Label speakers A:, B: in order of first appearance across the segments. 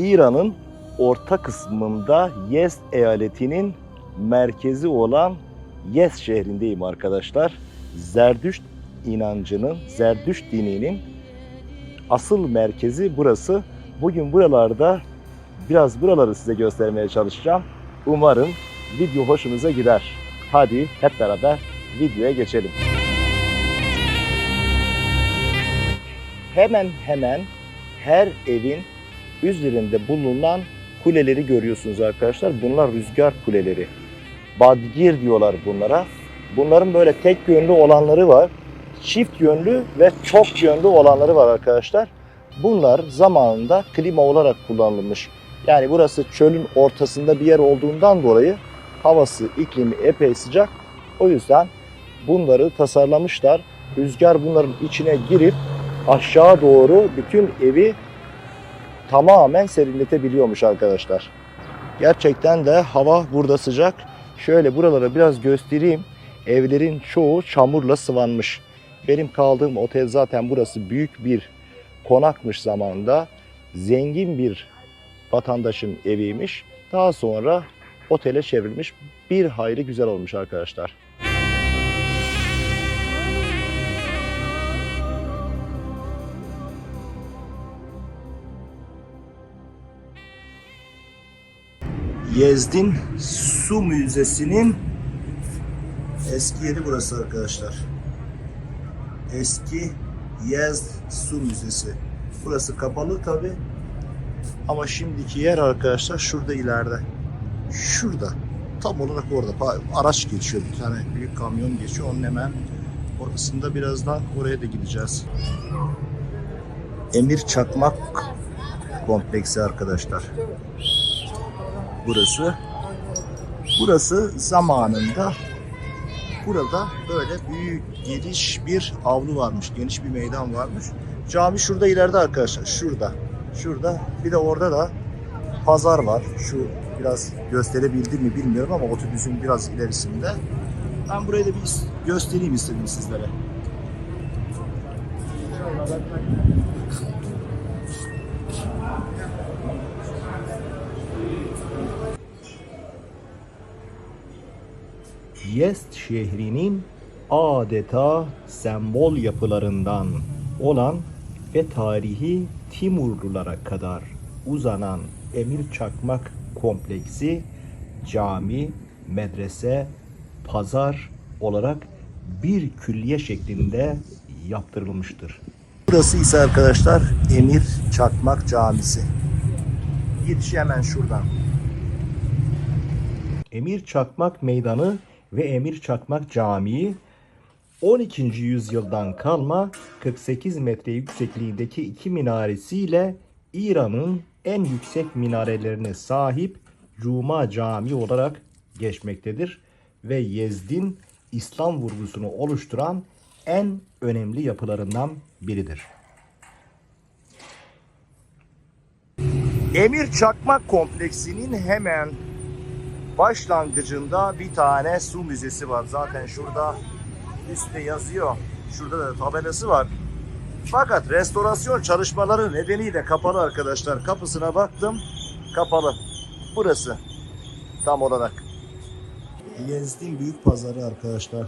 A: İran'ın orta kısmında Yezd eyaletinin merkezi olan Yezd şehrindeyim arkadaşlar. Zerdüşt inancının, Zerdüşt dininin asıl merkezi burası. Bugün buralarda biraz buraları size göstermeye çalışacağım. Umarım video hoşunuza gider. Hadi hep beraber videoya geçelim. Hemen hemen her evin üzerinde bulunan kuleleri görüyorsunuz arkadaşlar. Bunlar rüzgar kuleleri. Badgir diyorlar bunlara. Bunların böyle tek yönlü olanları var. Çift yönlü ve çok yönlü olanları var arkadaşlar. Bunlar zamanında klima olarak kullanılmış. Yani burası çölün ortasında bir yer olduğundan dolayı havası, iklimi epey sıcak. O yüzden bunları tasarlamışlar. Rüzgar bunların içine girip aşağı doğru bütün evi tamamen serinletebiliyormuş arkadaşlar. Gerçekten de hava burada sıcak. Şöyle buralara biraz göstereyim. Evlerin çoğu çamurla sıvanmış. Benim kaldığım otel zaten burası büyük bir konakmış zamanında. Zengin bir vatandaşın eviymiş. Daha sonra otele çevrilmiş. Bir hayli güzel olmuş arkadaşlar. Yezdin Su Müzesi'nin eski yeri burası arkadaşlar. Eski Yezd Su Müzesi. Burası kapalı tabi. Ama şimdiki yer arkadaşlar şurada ileride. Şurada. Tam olarak orada. Araç geçiyor. Bir tane büyük kamyon geçiyor. Onun hemen orasında birazdan oraya da gideceğiz. Emir Çakmak kompleksi arkadaşlar. Burası. Burası zamanında burada böyle büyük geniş bir avlu varmış. Geniş bir meydan varmış. Cami şurada ileride arkadaşlar. Şurada. Şurada. Bir de orada da pazar var. Şu biraz gösterebildim mi bilmiyorum ama otobüsün biraz ilerisinde. Ben burayı da bir göstereyim istedim sizlere. Yezd şehrinin adeta sembol yapılarından olan ve tarihi Timurlulara kadar uzanan Emir Çakmak kompleksi cami, medrese, pazar olarak bir külliye şeklinde yaptırılmıştır. Burası ise arkadaşlar Emir Çakmak Camisi. Girişi hemen şuradan. Emir Çakmak Meydanı ve Emir Çakmak Camii 12. yüzyıldan kalma 48 metre yüksekliğindeki iki minaresiyle İran'ın en yüksek minarelerine sahip Cuma Camii olarak geçmektedir ve Yezdin İslam vurgusunu oluşturan en önemli yapılarından biridir. Emir Çakmak Kompleksi'nin hemen başlangıcında bir tane su müzesi var. Zaten şurada üstte yazıyor. Şurada da tabelası var. Fakat restorasyon çalışmaları nedeniyle kapalı arkadaşlar. Kapısına baktım. Kapalı. Burası. Tam olarak. Yezdin Büyük Pazarı arkadaşlar.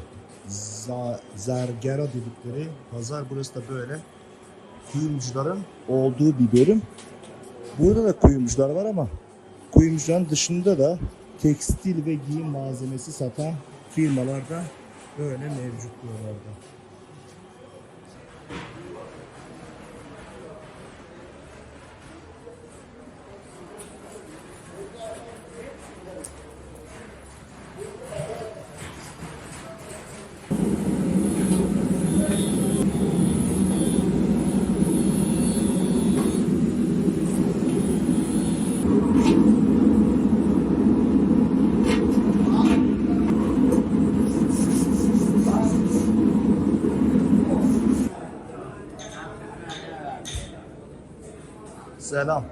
A: Z- Zergera dedikleri pazar. Burası da böyle kuyumcuların olduğu bir bölüm. Burada da kuyumcular var ama kuyumcuların dışında da tekstil ve giyim malzemesi satan firmalar da böyle mevcut buralarda. Selam.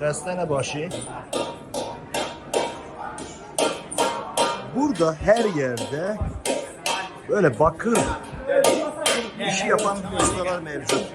A: Restene başı. Burada her yerde böyle bakır işi yapan ustalar mevcut.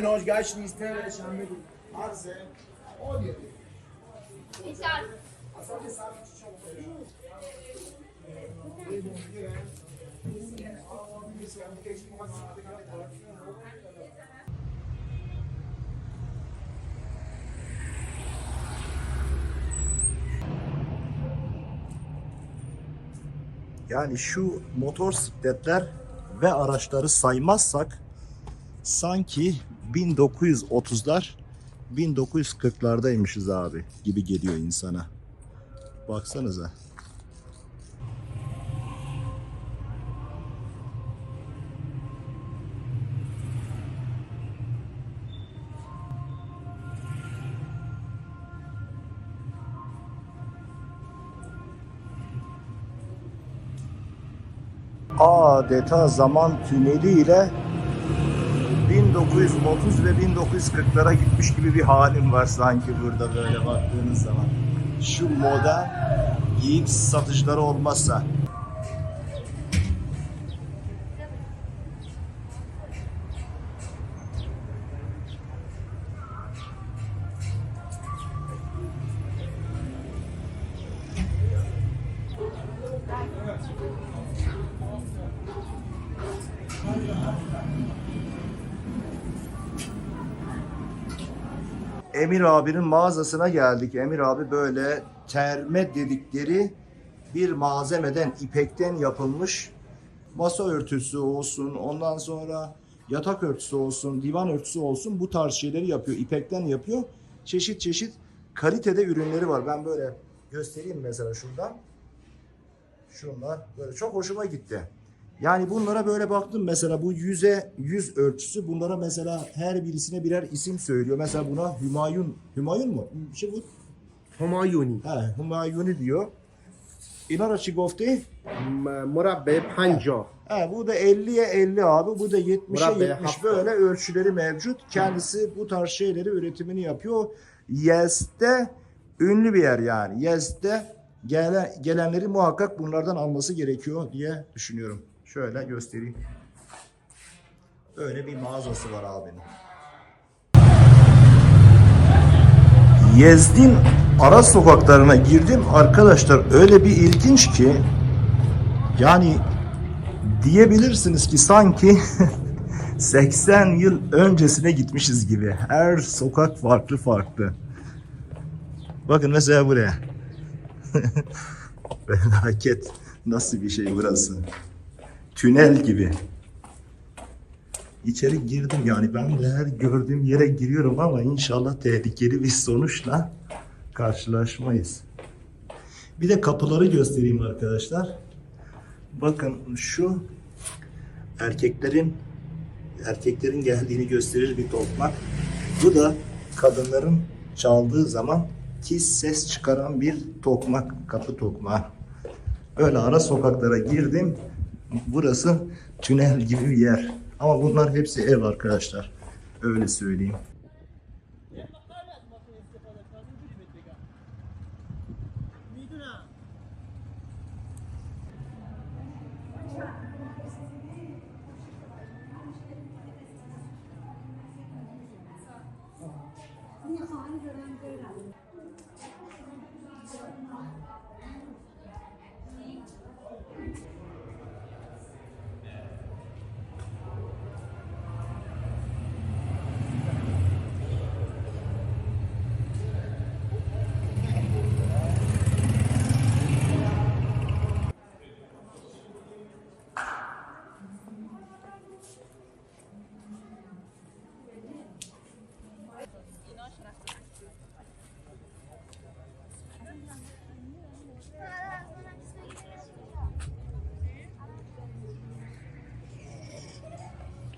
B: اسم ناجگشت نیست هم بگو عرضه عالیه
A: Yani şu motosikletler ve araçları saymazsak sanki 1930'lar 1940'lardaymışız abi gibi geliyor insana. Baksanıza. adeta zaman tüneliyle 1930 ve 1940'lara gitmiş gibi bir halim var sanki burada böyle baktığınız zaman. Şu modern giyim satışları olmazsa. Emir abinin mağazasına geldik. Emir abi böyle terme dedikleri bir malzemeden, ipekten yapılmış masa örtüsü olsun, ondan sonra yatak örtüsü olsun, divan örtüsü olsun bu tarz şeyleri yapıyor. İpekten yapıyor. Çeşit çeşit kalitede ürünleri var. Ben böyle göstereyim mesela şuradan. Şunlar böyle çok hoşuma gitti. Yani bunlara böyle baktım mesela bu yüze yüz ölçüsü bunlara mesela her birisine birer isim söylüyor. Mesela buna Hümayun. Hümayun mu? Şey bu.
B: Hümayuni.
A: Ha, Hümayuni diyor. İnara çi
B: gofti? Murabbe panca.
A: Ha, bu da 50'ye 50 abi. Bu da 70'e 70 böyle ölçüleri mevcut. Kendisi bu tarz şeyleri üretimini yapıyor. Yez'de ünlü bir yer yani. Yez'de gelen, gelenleri muhakkak bunlardan alması gerekiyor diye düşünüyorum. Şöyle göstereyim. Böyle bir mağazası var abinin. Yezdin ara sokaklarına girdim arkadaşlar öyle bir ilginç ki yani diyebilirsiniz ki sanki 80 yıl öncesine gitmişiz gibi. Her sokak farklı farklı. Bakın mesela buraya. Felaket. Nasıl bir şey burası? Tünel gibi. İçeri girdim yani ben de her gördüğüm yere giriyorum ama inşallah tehlikeli bir sonuçla karşılaşmayız. Bir de kapıları göstereyim arkadaşlar. Bakın şu erkeklerin erkeklerin geldiğini gösterir bir tokmak. Bu da kadınların çaldığı zaman tiz ses çıkaran bir tokmak, kapı tokmağı. Öyle ara sokaklara girdim. Burası tünel gibi bir yer. Ama bunlar hepsi ev arkadaşlar. Öyle söyleyeyim.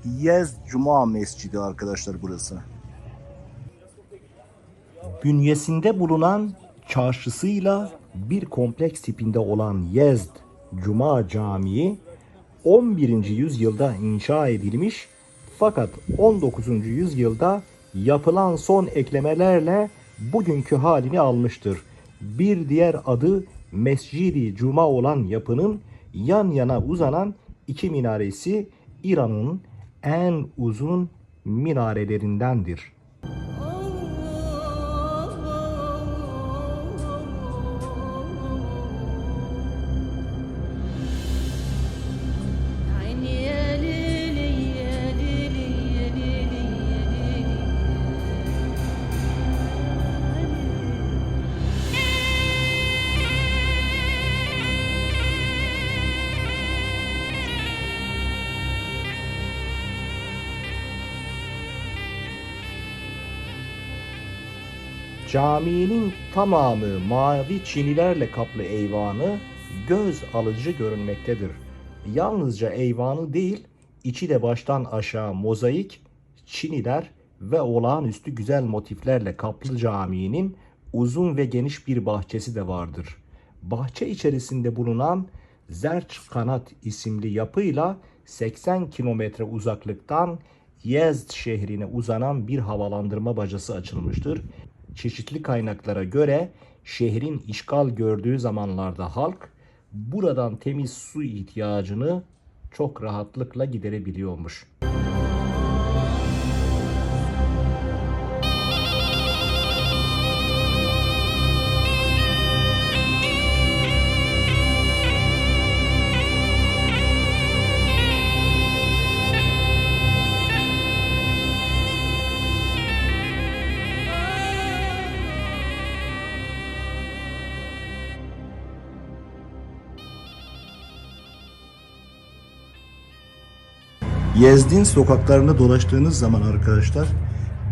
A: Yez Cuma Mescidi arkadaşlar burası. Bünyesinde bulunan çarşısıyla bir kompleks tipinde olan Yezd Cuma Camii 11. yüzyılda inşa edilmiş fakat 19. yüzyılda yapılan son eklemelerle bugünkü halini almıştır. Bir diğer adı Mescidi Cuma olan yapının yan yana uzanan iki minaresi İran'ın en uzun minarelerindendir. Caminin tamamı mavi çinilerle kaplı eyvanı göz alıcı görünmektedir. Yalnızca eyvanı değil, içi de baştan aşağı mozaik, çiniler ve olağanüstü güzel motiflerle kaplı caminin uzun ve geniş bir bahçesi de vardır. Bahçe içerisinde bulunan Zerç Kanat isimli yapıyla 80 kilometre uzaklıktan Yezd şehrine uzanan bir havalandırma bacası açılmıştır. Çeşitli kaynaklara göre şehrin işgal gördüğü zamanlarda halk buradan temiz su ihtiyacını çok rahatlıkla giderebiliyormuş. Yezdin sokaklarını dolaştığınız zaman arkadaşlar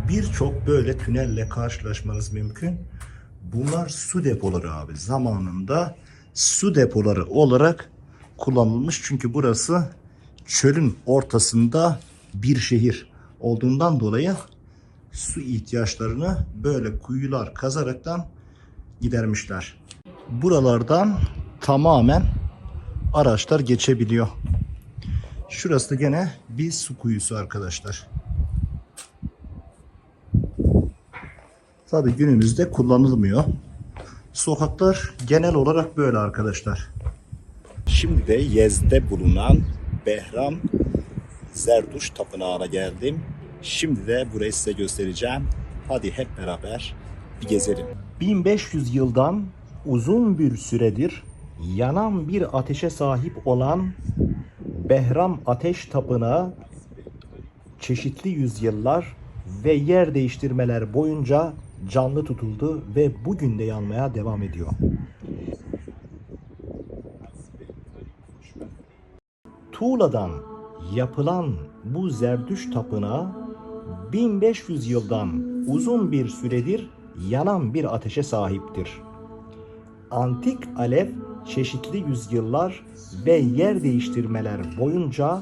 A: birçok böyle tünelle karşılaşmanız mümkün. Bunlar su depoları abi. Zamanında su depoları olarak kullanılmış. Çünkü burası çölün ortasında bir şehir olduğundan dolayı su ihtiyaçlarını böyle kuyular kazaraktan gidermişler. Buralardan tamamen araçlar geçebiliyor. Şurası da gene bir su kuyusu arkadaşlar. Tabi günümüzde kullanılmıyor. Sokaklar genel olarak böyle arkadaşlar. Şimdi de Yez'de bulunan Behram Zerduş Tapınağı'na geldim. Şimdi de burayı size göstereceğim. Hadi hep beraber bir gezelim. 1500 yıldan uzun bir süredir yanan bir ateşe sahip olan Behram Ateş Tapınağı çeşitli yüzyıllar ve yer değiştirmeler boyunca canlı tutuldu ve bugün de yanmaya devam ediyor. Tuğla'dan yapılan bu Zerdüş Tapınağı 1500 yıldan uzun bir süredir yanan bir ateşe sahiptir. Antik alev çeşitli yüzyıllar ve yer değiştirmeler boyunca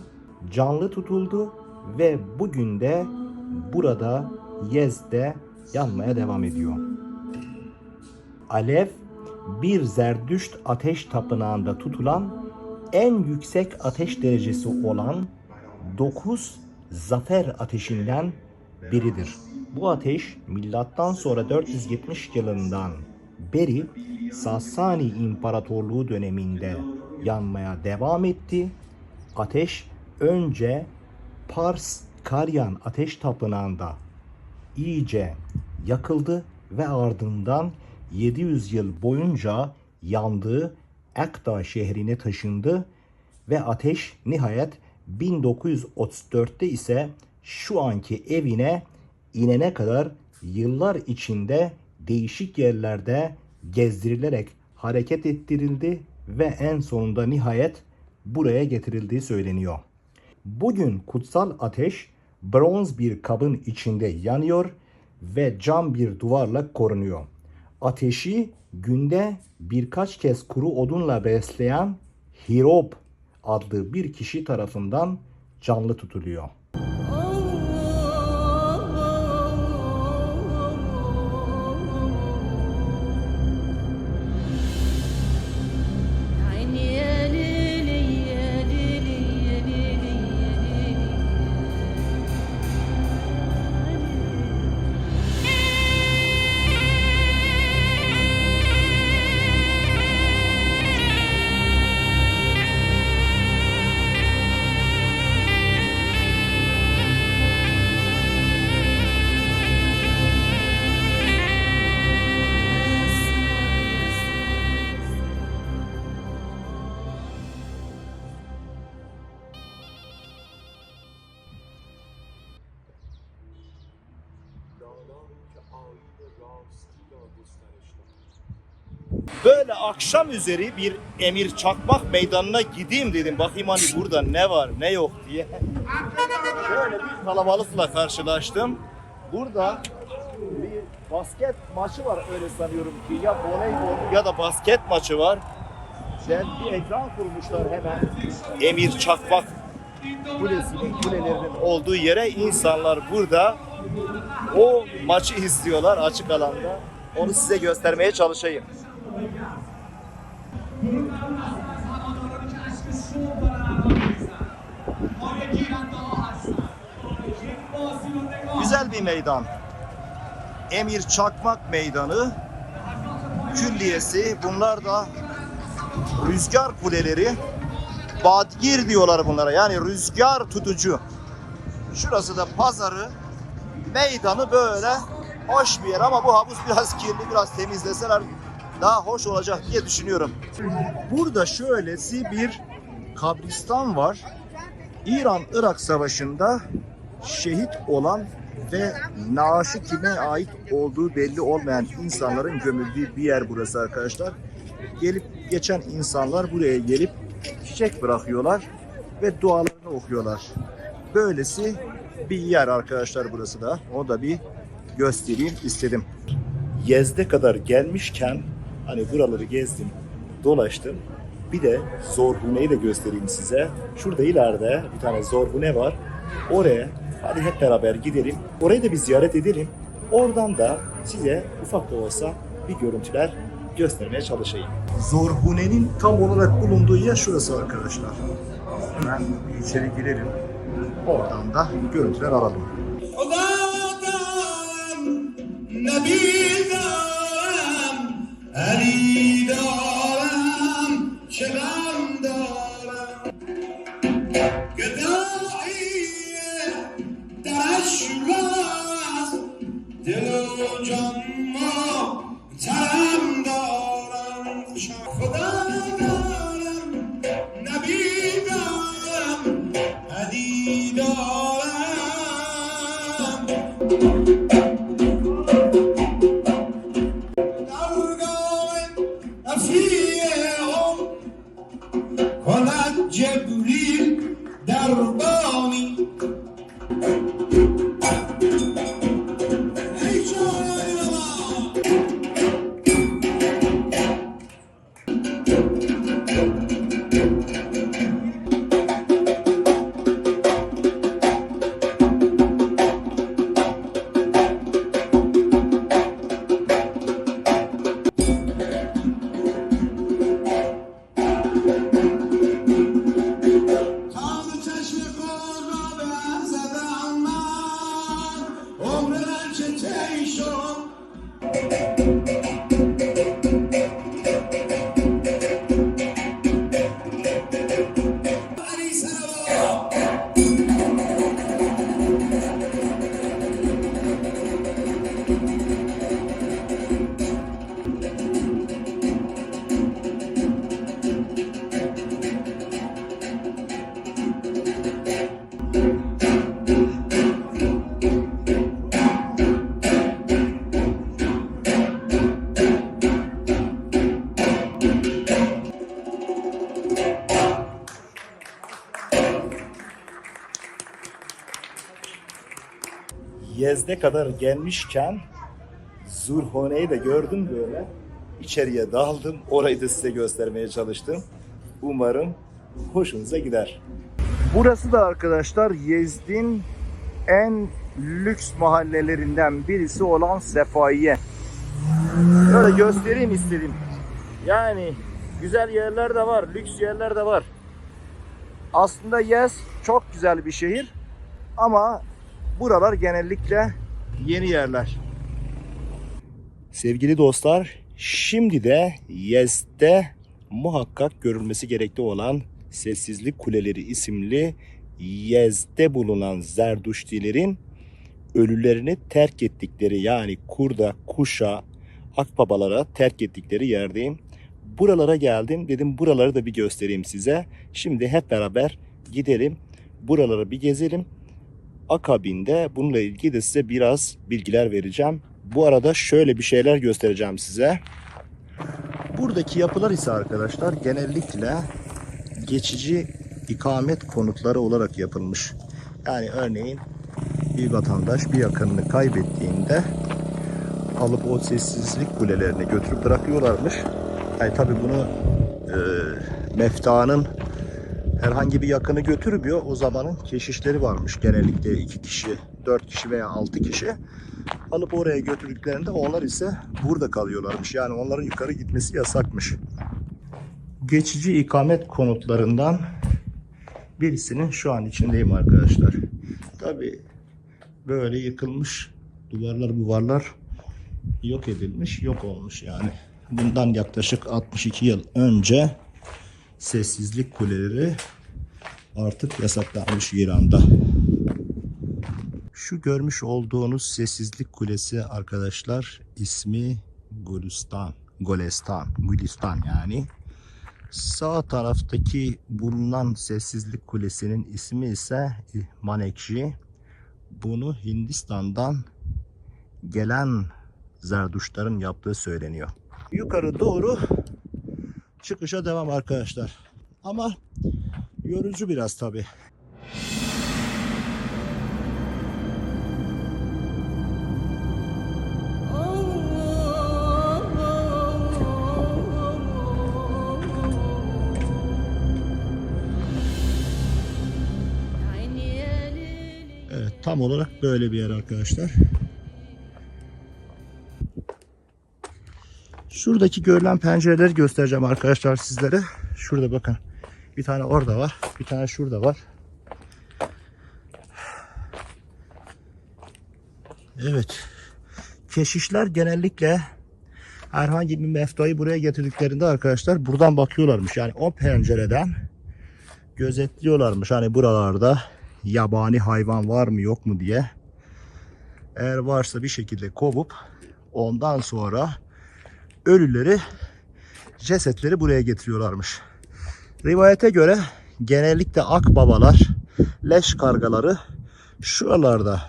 A: canlı tutuldu ve bugün de burada Yez'de yanmaya devam ediyor. Alev bir zerdüşt ateş tapınağında tutulan en yüksek ateş derecesi olan 9 zafer ateşinden biridir. Bu ateş milattan sonra 470 yılından beri Sasani İmparatorluğu döneminde yanmaya devam etti. Ateş önce Pars Karyan Ateş Tapınağı'nda iyice yakıldı ve ardından 700 yıl boyunca yandığı Ekta şehrine taşındı ve ateş nihayet 1934'te ise şu anki evine inene kadar yıllar içinde değişik yerlerde gezdirilerek hareket ettirildi ve en sonunda nihayet buraya getirildiği söyleniyor. Bugün kutsal ateş bronz bir kabın içinde yanıyor ve cam bir duvarla korunuyor. Ateşi günde birkaç kez kuru odunla besleyen Hirop adlı bir kişi tarafından canlı tutuluyor. Böyle akşam üzeri bir Emir Çakmak meydanına gideyim dedim. Bakayım hani burada ne var ne yok diye. Şöyle bir kalabalıkla karşılaştım. Burada bir basket maçı var öyle sanıyorum ki. Ya voleybol ya da basket maçı var. Sen bir ekran kurmuşlar hemen. Emir Çakmak kulesinin kulelerinin olduğu yere insanlar burada o maçı izliyorlar açık alanda. Onu size göstermeye çalışayım. Güzel bir meydan. Emir Çakmak Meydanı, külliyesi, bunlar da rüzgar kuleleri. Badgir diyorlar bunlara yani rüzgar tutucu. Şurası da pazarı, meydanı böyle hoş bir yer ama bu havuz biraz kirli, biraz temizleseler daha hoş olacak diye düşünüyorum. Burada şöylesi bir kabristan var. İran-Irak Savaşı'nda şehit olan ve naaşı kime ait olduğu belli olmayan insanların gömüldüğü bir yer burası arkadaşlar. Gelip geçen insanlar buraya gelip çiçek bırakıyorlar ve dualarını okuyorlar. Böylesi bir yer arkadaşlar burası da. O da bir göstereyim istedim. Yezde kadar gelmişken Hani buraları gezdim, dolaştım. Bir de Zorgune'yi de göstereyim size. Şurada ileride bir tane Zorgune var. Oraya hadi hep beraber gidelim. Orayı da bir ziyaret edelim. Oradan da size ufak da olsa bir görüntüler göstermeye çalışayım. Zorgune'nin tam olarak bulunduğu yer şurası arkadaşlar. Hemen içeri girelim. Oradan da görüntüler alalım.
B: Allah'tan Nebi پری دارم چقدر
A: Yezde kadar gelmişken Zurhone'yi de gördüm böyle. İçeriye daldım. Orayı da size göstermeye çalıştım. Umarım hoşunuza gider. Burası da arkadaşlar Yezdin en lüks mahallelerinden birisi olan Sefaiye. Böyle göstereyim istedim. Yani güzel yerler de var, lüks yerler de var. Aslında Yez çok güzel bir şehir ama buralar genellikle yeni yerler. Sevgili dostlar, şimdi de Yez'de muhakkak görülmesi gerekli olan Sessizlik Kuleleri isimli Yez'de bulunan Zerdüştilerin ölülerini terk ettikleri yani kurda, kuşa, akbabalara terk ettikleri yerdeyim. Buralara geldim. Dedim buraları da bir göstereyim size. Şimdi hep beraber gidelim. Buraları bir gezelim. Akabinde bununla ilgili de size biraz bilgiler vereceğim. Bu arada şöyle bir şeyler göstereceğim size. Buradaki yapılar ise arkadaşlar genellikle geçici ikamet konutları olarak yapılmış. Yani örneğin bir vatandaş bir yakınını kaybettiğinde alıp o sessizlik kulelerine götürüp bırakıyorlarmış. Yani tabii bunu e, meftanın herhangi bir yakını götürmüyor. O zamanın keşişleri varmış. Genellikle iki kişi, dört kişi veya altı kişi. Alıp oraya götürdüklerinde onlar ise burada kalıyorlarmış. Yani onların yukarı gitmesi yasakmış. Geçici ikamet konutlarından birisinin şu an içindeyim arkadaşlar. Tabii böyle yıkılmış duvarlar duvarlar yok edilmiş, yok olmuş yani. Bundan yaklaşık 62 yıl önce sessizlik kuleleri artık yasaklanmış İran'da. Şu görmüş olduğunuz sessizlik kulesi arkadaşlar ismi Gulistan. Golestan, Gülistan yani. Sağ taraftaki bulunan sessizlik kulesinin ismi ise Manekji. Bunu Hindistan'dan gelen Zerduşların yaptığı söyleniyor. Yukarı doğru çıkışa devam arkadaşlar. Ama yorucu biraz tabi. Evet tam olarak böyle bir yer arkadaşlar. Şuradaki görülen pencereleri göstereceğim arkadaşlar sizlere. Şurada bakın. Bir tane orada var. Bir tane şurada var. Evet. Keşişler genellikle herhangi bir meftayı buraya getirdiklerinde arkadaşlar buradan bakıyorlarmış. Yani o pencereden gözetliyorlarmış. Hani buralarda yabani hayvan var mı yok mu diye. Eğer varsa bir şekilde kovup ondan sonra ölüleri, cesetleri buraya getiriyorlarmış. Rivayete göre genellikle akbabalar, leş kargaları şuralarda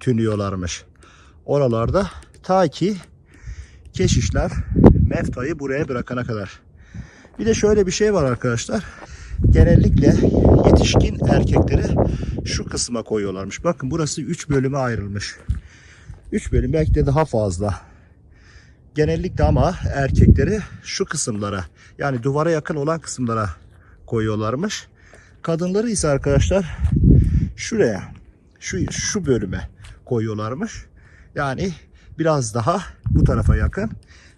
A: tünüyorlarmış. Oralarda ta ki keşişler meftayı buraya bırakana kadar. Bir de şöyle bir şey var arkadaşlar. Genellikle yetişkin erkekleri şu kısma koyuyorlarmış. Bakın burası 3 bölüme ayrılmış. 3 bölüm belki de daha fazla. Genellikle ama erkekleri şu kısımlara yani duvara yakın olan kısımlara koyuyorlarmış. Kadınları ise arkadaşlar şuraya şu şu bölüme koyuyorlarmış. Yani biraz daha bu tarafa yakın.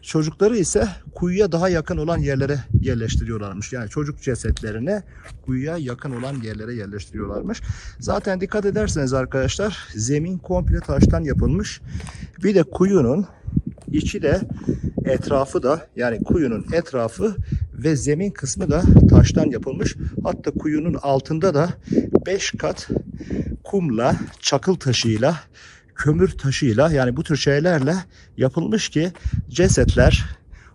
A: Çocukları ise kuyuya daha yakın olan yerlere yerleştiriyorlarmış. Yani çocuk cesetlerini kuyuya yakın olan yerlere yerleştiriyorlarmış. Zaten dikkat ederseniz arkadaşlar zemin komple taştan yapılmış. Bir de kuyunun içi de etrafı da yani kuyunun etrafı ve zemin kısmı da taştan yapılmış. Hatta kuyunun altında da 5 kat kumla, çakıl taşıyla, kömür taşıyla yani bu tür şeylerle yapılmış ki cesetler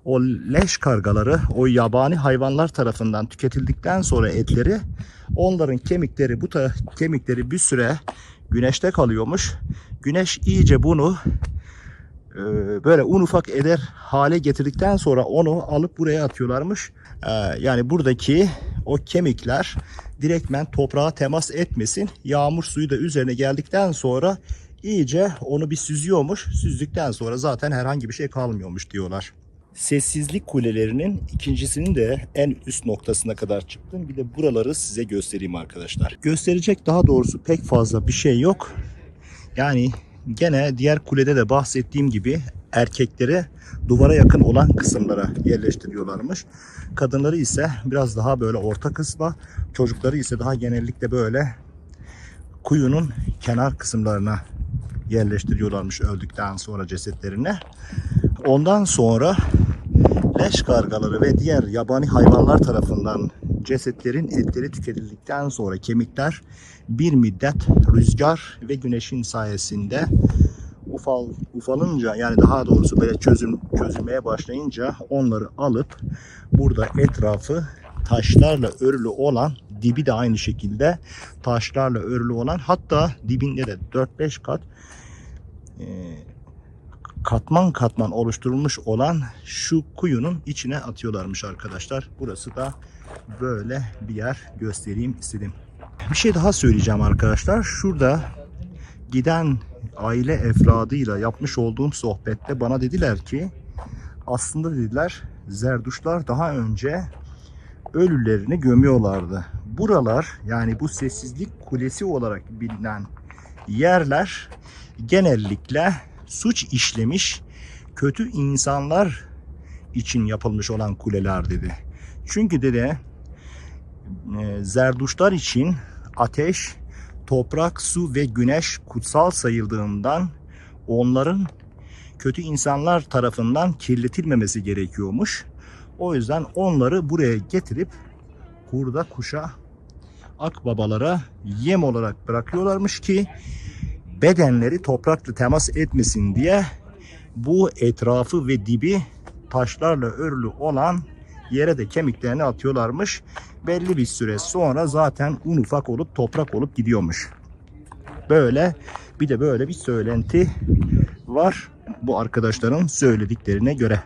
A: o leş kargaları, o yabani hayvanlar tarafından tüketildikten sonra etleri onların kemikleri bu kemikleri bir süre güneşte kalıyormuş. Güneş iyice bunu e, böyle un ufak eder hale getirdikten sonra onu alıp buraya atıyorlarmış. E, yani buradaki o kemikler direktmen toprağa temas etmesin. Yağmur suyu da üzerine geldikten sonra iyice onu bir süzüyormuş. Süzdükten sonra zaten herhangi bir şey kalmıyormuş diyorlar. Sessizlik kulelerinin ikincisinin de en üst noktasına kadar çıktım. Bir de buraları size göstereyim arkadaşlar. Gösterecek daha doğrusu pek fazla bir şey yok. Yani gene diğer kulede de bahsettiğim gibi erkekleri duvara yakın olan kısımlara yerleştiriyorlarmış. Kadınları ise biraz daha böyle orta kısma, çocukları ise daha genellikle böyle kuyunun kenar kısımlarına yerleştiriyorlarmış öldükten sonra cesetlerini. Ondan sonra leş kargaları ve diğer yabani hayvanlar tarafından cesetlerin etleri tüketildikten sonra kemikler bir müddet rüzgar ve güneşin sayesinde ufal ufalınca yani daha doğrusu böyle çözüm çözülmeye başlayınca onları alıp burada etrafı taşlarla örülü olan Dibi de aynı şekilde taşlarla örülü olan hatta dibinde de 4-5 kat e, katman katman oluşturulmuş olan şu kuyunun içine atıyorlarmış arkadaşlar. Burası da böyle bir yer göstereyim istedim. Bir şey daha söyleyeceğim arkadaşlar. Şurada giden aile efradıyla yapmış olduğum sohbette bana dediler ki aslında dediler Zerduşlar daha önce ölülerini gömüyorlardı. Buralar yani bu sessizlik kulesi olarak bilinen yerler genellikle suç işlemiş kötü insanlar için yapılmış olan kuleler dedi. Çünkü dedi Zerduşlar için ateş, toprak, su ve güneş kutsal sayıldığından onların kötü insanlar tarafından kirletilmemesi gerekiyormuş. O yüzden onları buraya getirip kurda kuşa akbabalara yem olarak bırakıyorlarmış ki bedenleri toprakla temas etmesin diye bu etrafı ve dibi taşlarla örülü olan yere de kemiklerini atıyorlarmış. Belli bir süre sonra zaten un ufak olup toprak olup gidiyormuş. Böyle bir de böyle bir söylenti var bu arkadaşların söylediklerine göre.